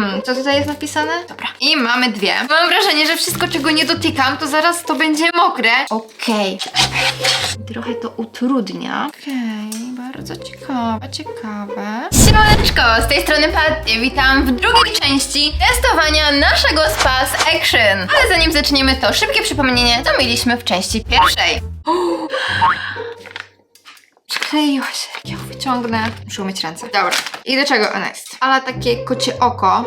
Hmm, co tutaj jest napisane? Dobra. I mamy dwie. Mam wrażenie, że wszystko, czego nie dotykam, to zaraz to będzie mokre. Okej. Trochę to utrudnia. Okej, bardzo ciekawe, ciekawe. Siemaneczko, z tej strony Patty. Witam w drugiej części testowania naszego Spas Action. Ale zanim zaczniemy, to szybkie przypomnienie, co mieliśmy w części pierwszej. Przykleiła się. Jak ją wyciągnę? Muszę umyć ręce. Dobra. I do czego ona jest? Ale takie kocie oko.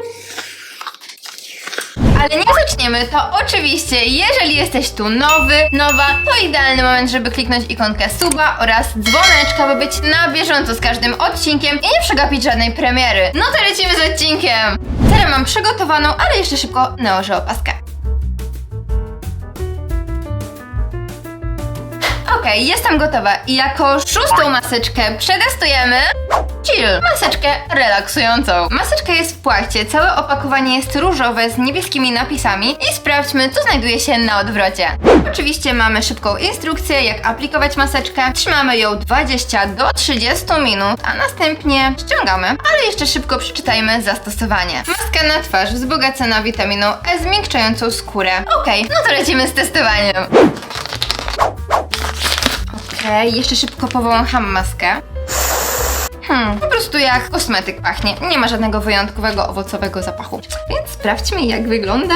Ale nim zaczniemy, to oczywiście, jeżeli jesteś tu nowy, nowa, to idealny moment, żeby kliknąć ikonkę suba oraz dzwoneczka, by być na bieżąco z każdym odcinkiem i nie przegapić żadnej premiery. No to lecimy z odcinkiem! Teraz mam przygotowaną, ale jeszcze szybko nałożę opaskę. Okej, jestem gotowa i jako szóstą maseczkę przetestujemy Chill, maseczkę relaksującą. Maseczka jest w płachcie, całe opakowanie jest różowe z niebieskimi napisami i sprawdźmy, co znajduje się na odwrocie. Oczywiście mamy szybką instrukcję, jak aplikować maseczkę. Trzymamy ją 20 do 30 minut, a następnie ściągamy. Ale jeszcze szybko przeczytajmy zastosowanie. Maska na twarz wzbogacona witaminą E zmiękczającą skórę. Okej, no to lecimy z testowaniem. Okej, jeszcze szybko powącham maskę. Hmm, po prostu jak kosmetyk pachnie. Nie ma żadnego wyjątkowego owocowego zapachu. Więc sprawdźmy, jak wygląda.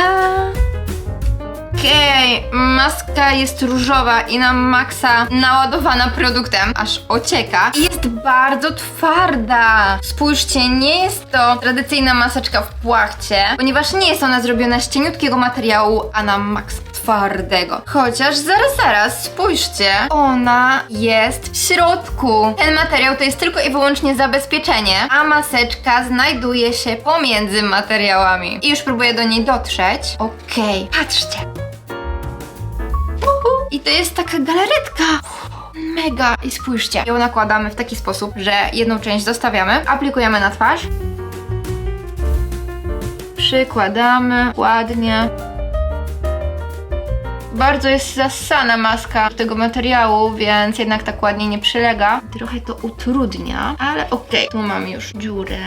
Okej, maska jest różowa i na maksa naładowana produktem, aż ocieka. I jest bardzo twarda. Spójrzcie, nie jest to tradycyjna maseczka w płachcie, ponieważ nie jest ona zrobiona z cieniutkiego materiału, a na maksa twardego. Chociaż zaraz, zaraz, spójrzcie. Ona jest w środku. Ten materiał to jest tylko i wyłącznie zabezpieczenie, a maseczka znajduje się pomiędzy materiałami. I już próbuję do niej dotrzeć. Okej, patrzcie. Uhu. I to jest taka galaretka. Mega. I spójrzcie. Ją nakładamy w taki sposób, że jedną część zostawiamy, aplikujemy na twarz. Przykładamy ładnie. Bardzo jest zassana maska tego materiału, więc jednak tak ładnie nie przylega. Trochę to utrudnia, ale okej. Tu mam już dziurę.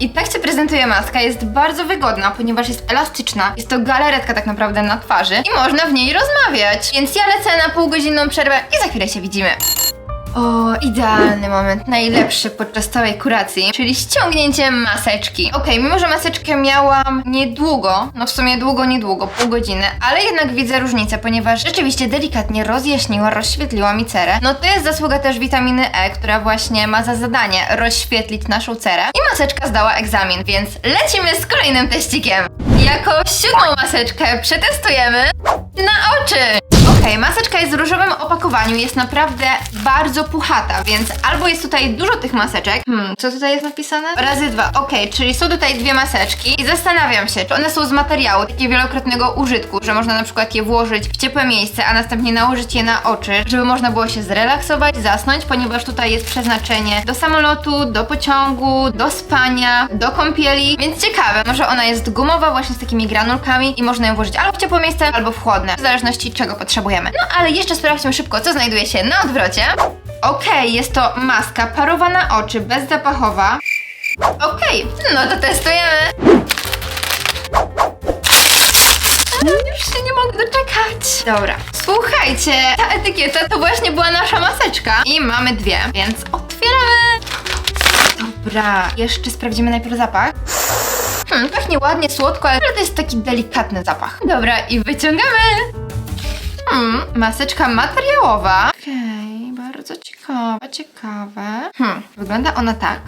I tak się prezentuje maska. Jest bardzo wygodna, ponieważ jest elastyczna. Jest to galaretka tak naprawdę na twarzy i można w niej rozmawiać. Więc ja lecę na półgodzinną przerwę i za chwilę się widzimy. O, idealny moment, najlepszy podczas całej kuracji, czyli ściągnięcie maseczki. Okej, mimo że maseczkę miałam niedługo, no w sumie długo, niedługo, pół godziny, ale jednak widzę różnicę, ponieważ rzeczywiście delikatnie rozjaśniła, rozświetliła mi cerę. No to jest zasługa też witaminy E, która właśnie ma za zadanie rozświetlić naszą cerę. I maseczka zdała egzamin, więc lecimy z kolejnym teścikiem. Jako siódmą maseczkę przetestujemy na oczy. Okej, maseczka jest w różowym opakowaniu, jest naprawdę bardzo puchata, więc albo jest tutaj dużo tych maseczek. Hmm, co tutaj jest napisane? Razy dwa. Okej, czyli są tutaj dwie maseczki i zastanawiam się, czy one są z materiału takiego wielokrotnego użytku, że można na przykład je włożyć w ciepłe miejsce, a następnie nałożyć je na oczy, żeby można było się zrelaksować, zasnąć, ponieważ tutaj jest przeznaczenie do samolotu, do pociągu, do spania, do kąpieli, więc ciekawe, może ona jest gumowa właśnie z takimi granulkami i można ją włożyć albo w ciepłe miejsce, albo w chłodne, w zależności czego No ale jeszcze sprawdźmy szybko, co znajduje się na odwrocie. Okej, jest to maska parowa na oczy, bezzapachowa. Okej, no to testujemy. Już się nie mogę doczekać. Dobra, słuchajcie, ta etykieta to właśnie była nasza maseczka. I mamy dwie, więc otwieramy. Dobra, jeszcze sprawdzimy najpierw zapach. Hmm, pachnie ładnie, słodko, ale to jest taki delikatny zapach. Dobra, i wyciągamy. Hmm, maseczka materiałowa. Okej, bardzo ciekawe, ciekawe. Hmm, wygląda ona tak.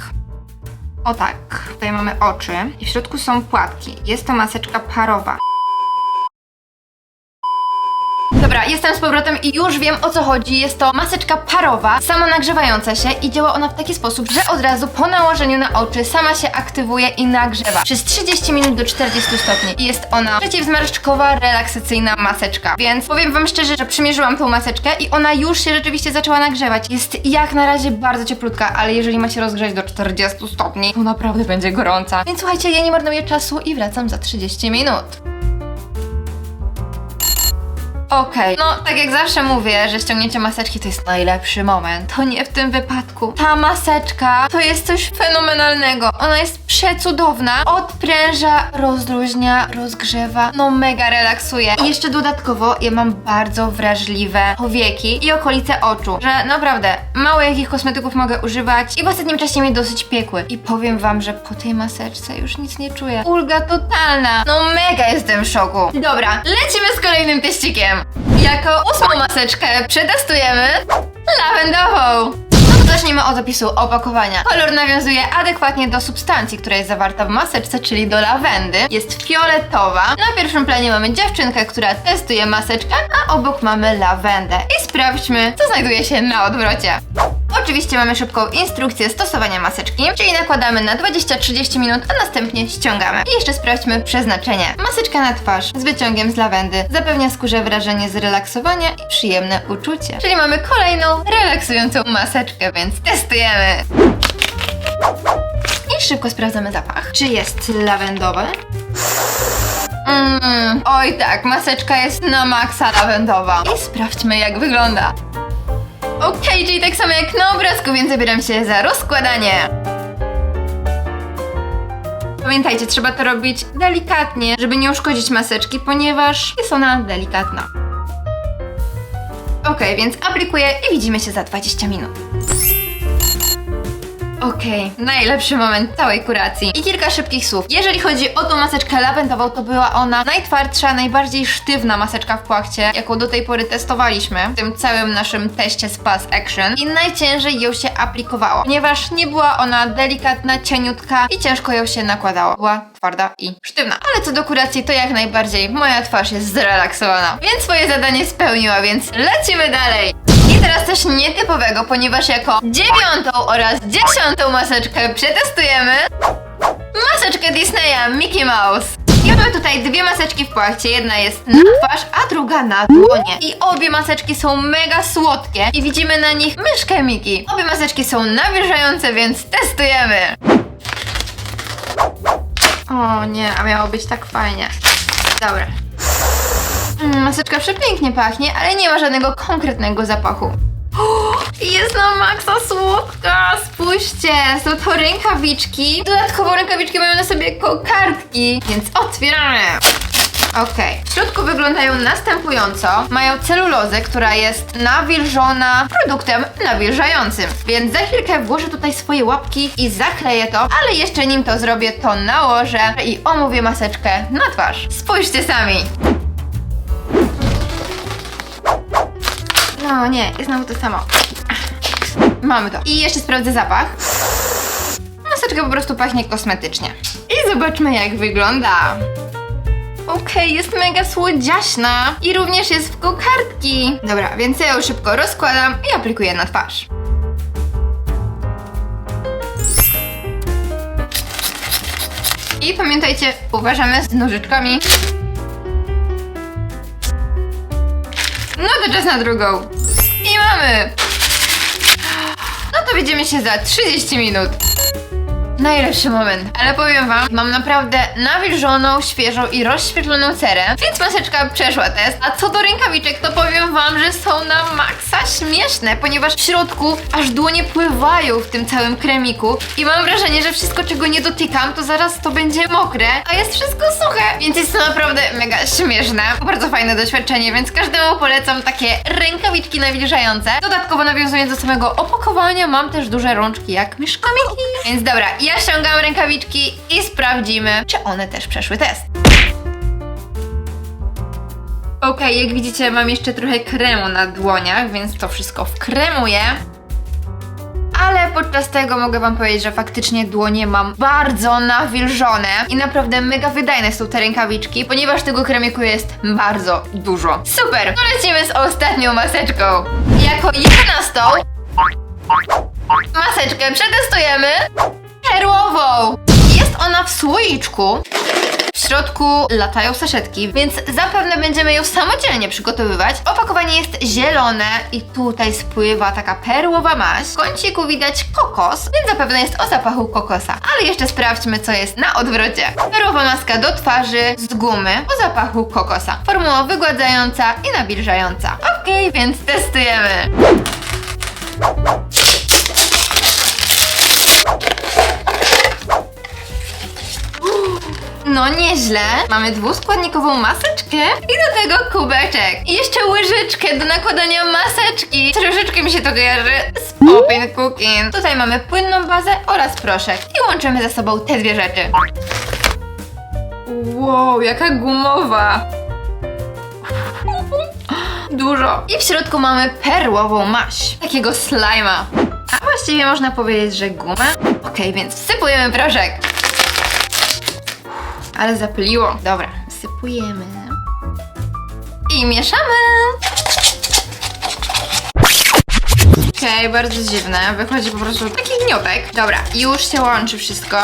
O tak. Tutaj mamy oczy i w środku są płatki. Jest to maseczka parowa. Dobra, jestem z powrotem i już wiem o co chodzi. Jest to maseczka parowa, samonagrzewająca się i działa ona w taki sposób, że od razu po nałożeniu na oczy sama się aktywuje i nagrzewa przez 30 minut do 40 stopni. I jest ona przeciwzmarszczkowa, relaksacyjna maseczka. Więc powiem wam szczerze, że przymierzyłam tą maseczkę i ona już się rzeczywiście zaczęła nagrzewać. Jest jak na razie bardzo cieplutka, ale jeżeli ma się rozgrzać do 40 stopni, to naprawdę będzie gorąca. Więc słuchajcie, ja nie marnuję czasu i wracam za 30 minut. Okej, no tak jak zawsze mówię, że ściągnięcie maseczki to jest najlepszy moment. To nie w tym wypadku. Ta maseczka to jest coś fenomenalnego. Ona jest przecudowna. Odpręża, rozluźnia, rozgrzewa. No mega relaksuje. I jeszcze dodatkowo ja mam bardzo wrażliwe powieki i okolice oczu, że naprawdę mało jakich kosmetyków mogę używać i w ostatnim czasie mnie dosyć piekły. I powiem wam, że po tej maseczce już nic nie czuję. Ulga totalna. No mega jestem w szoku. Dobra, lecimy z kolejnym teścikiem. Jako ósmą maseczkę przetestujemy lawendową. No to zacznijmy od opisu opakowania. Kolor nawiązuje adekwatnie do substancji, która jest zawarta w maseczce, czyli do lawendy. Jest fioletowa. Na pierwszym planie mamy dziewczynkę, która testuje maseczkę, a obok mamy lawendę. I sprawdźmy, co znajduje się na odwrocie. Oczywiście mamy szybką instrukcję stosowania maseczki, czyli nakładamy na 20-30 minut, a następnie ściągamy. I jeszcze sprawdźmy przeznaczenie. Maseczka na twarz z wyciągiem z lawendy zapewnia skórze wrażenie zrelaksowania i przyjemne uczucie. Czyli mamy kolejną relaksującą maseczkę, więc testujemy. I szybko sprawdzamy zapach. Czy jest lawendowy? Mm, oj tak, maseczka jest na maksa lawendowa. I sprawdźmy jak wygląda. Okej, czyli tak samo jak na obrazku, więc zabieram się za rozkładanie. Pamiętajcie, trzeba to robić delikatnie, żeby nie uszkodzić maseczki, ponieważ jest ona delikatna. Okej, więc aplikuję i widzimy się za 20 minut. Okej, najlepszy moment całej kuracji. I kilka szybkich słów. Jeżeli chodzi o tą maseczkę lawendową, to była ona najtwardsza, najbardziej sztywna maseczka w płachcie, jaką do tej pory testowaliśmy w tym całym naszym teście Spas Action i najciężej ją się aplikowało, ponieważ nie była ona delikatna, cieniutka i ciężko ją się nakładało. Była twarda i sztywna. Ale co do kuracji, to jak najbardziej moja twarz jest zrelaksowana. Więc swoje zadanie spełniła, więc lecimy dalej. I teraz coś nietypowego, ponieważ jako dziewiątą oraz dziesiątą maseczkę przetestujemy maseczkę Disneya Mickey Mouse. I mamy tutaj dwie maseczki w płachcie. Jedna jest na twarz, a druga na dłonie. I obie maseczki są mega słodkie i widzimy na nich myszkę Miki. Obie maseczki są nawilżające, więc testujemy. O nie, a miało być tak fajnie. Dobra. Mm, maseczka przepięknie pachnie, ale nie ma żadnego konkretnego zapachu. O, Jest na maksa słodka! Spójrzcie, są to rękawiczki. Dodatkowo rękawiczki mają na sobie kokardki, więc otwieramy. Okej. W środku wyglądają następująco. Mają celulozę, która jest nawilżona produktem nawilżającym. Więc za chwilkę włożę tutaj swoje łapki i zakleję to, ale jeszcze nim to zrobię, to nałożę i omówię maseczkę na twarz. Spójrzcie sami. No nie, jest znowu to samo. Mamy to. I jeszcze sprawdzę zapach. Maseczka po prostu pachnie kosmetycznie. I zobaczmy jak wygląda. Okej, jest mega słodziaśna i również jest w kokardki. Dobra, więc ja ją szybko rozkładam i aplikuję na twarz. I pamiętajcie, uważamy z nożyczkami. No to czas na drugą. Mamy! No to widzimy się za 30 minut. Najlepszy moment, ale powiem wam, mam naprawdę nawilżoną, świeżą i rozświetloną cerę, więc maseczka przeszła test. A co do rękawiczek, to powiem wam, że są na maksa śmieszne, ponieważ w środku aż dłonie pływają w tym całym kremiku i mam wrażenie, że wszystko czego nie dotykam, to zaraz to będzie mokre, a jest wszystko suche, więc jest to naprawdę mega śmieszne. Bardzo fajne doświadczenie, więc każdemu polecam takie rękawiczki nawilżające. Dodatkowo nawiązując do samego opakowania, mam też duże rączki jak myszka Miki. Więc dobra, ja ściągam rękawiczki i sprawdzimy, czy one też przeszły test. Okej, jak widzicie, mam jeszcze trochę kremu na dłoniach, więc to wszystko wkremuję. Ale podczas tego mogę wam powiedzieć, że faktycznie dłonie mam bardzo nawilżone i naprawdę mega wydajne są te rękawiczki, ponieważ tego kremiku jest bardzo dużo. Super! To lecimy z ostatnią maseczką. Jako jedenastą maseczkę przetestujemy perłową. Jest ona w słoiczku. W środku latają saszetki, więc zapewne będziemy ją samodzielnie przygotowywać. Opakowanie jest zielone i tutaj spływa taka perłowa maź. W kąciku widać kokos, więc zapewne jest o zapachu kokosa. Ale jeszcze sprawdźmy, co jest na odwrocie. Perłowa maska do twarzy z gumy o zapachu kokosa. Formuła wygładzająca i nawilżająca. Okej, więc testujemy. No nieźle. Mamy dwuskładnikową maseczkę i do tego kubeczek. I jeszcze łyżeczkę do nakładania maseczki. Troszeczkę mi się to kojarzy z Poppin Cooking. Tutaj mamy płynną bazę oraz proszek. I łączymy ze sobą te dwie rzeczy. Wow, jaka gumowa. Dużo. I w środku mamy perłową maś. Takiego slajma. A właściwie można powiedzieć, że gumę. Okej, więc wsypujemy proszek. Ale zapyliło. Dobra, wsypujemy. I mieszamy. Okej, bardzo dziwne. Wychodzi po prostu taki gniotek. Dobra, już się łączy wszystko.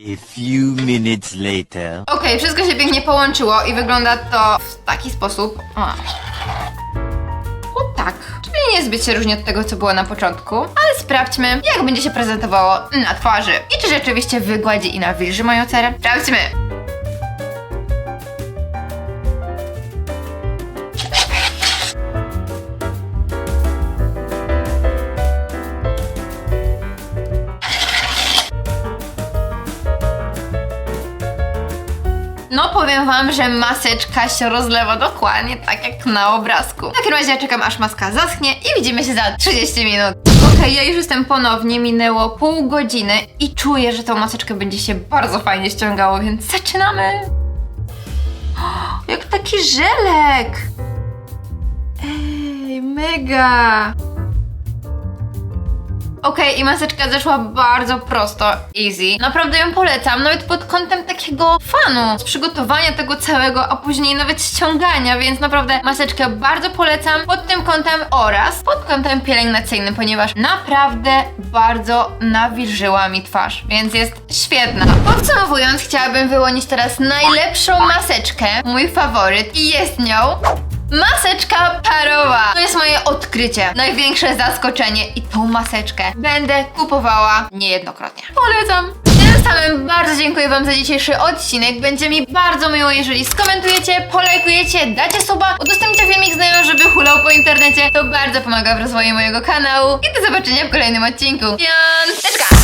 A few minutes later. Okej, wszystko się pięknie połączyło i wygląda to w taki sposób. O, niezbyt się różni od tego, co było na początku. Ale sprawdźmy, jak będzie się prezentowało na twarzy. I czy rzeczywiście wygładzi i nawilży moją cerę. Sprawdźmy. Wam, że maseczka się rozlewa dokładnie tak jak na obrazku. W takim razie ja czekam aż maska zaschnie i widzimy się za 30 minut. Okej, ja już jestem ponownie, minęło pół godziny i czuję, że tą maseczkę będzie się bardzo fajnie ściągało, więc zaczynamy! O, jak taki żelek! Ej, mega! Okej, i maseczka zeszła bardzo prosto, easy. Naprawdę ją polecam, nawet pod kątem takiego fanu, z przygotowania tego całego, a później nawet ściągania, więc naprawdę maseczkę bardzo polecam pod tym kątem oraz pod kątem pielęgnacyjnym, ponieważ naprawdę bardzo nawilżyła mi twarz, więc jest świetna. Podsumowując, chciałabym wyłonić teraz najlepszą maseczkę, mój faworyt i jest nią Maseczka parowa! To jest moje odkrycie, największe zaskoczenie i tą maseczkę będę kupowała niejednokrotnie. Polecam! Tym samym bardzo dziękuję Wam za dzisiejszy odcinek. Będzie mi bardzo miło, jeżeli skomentujecie, polajkujecie, dacie suba, udostępnicie filmik znajomym, żeby hulał po internecie. To bardzo pomaga w rozwoju mojego kanału. I do zobaczenia w kolejnym odcinku. Piąteczka!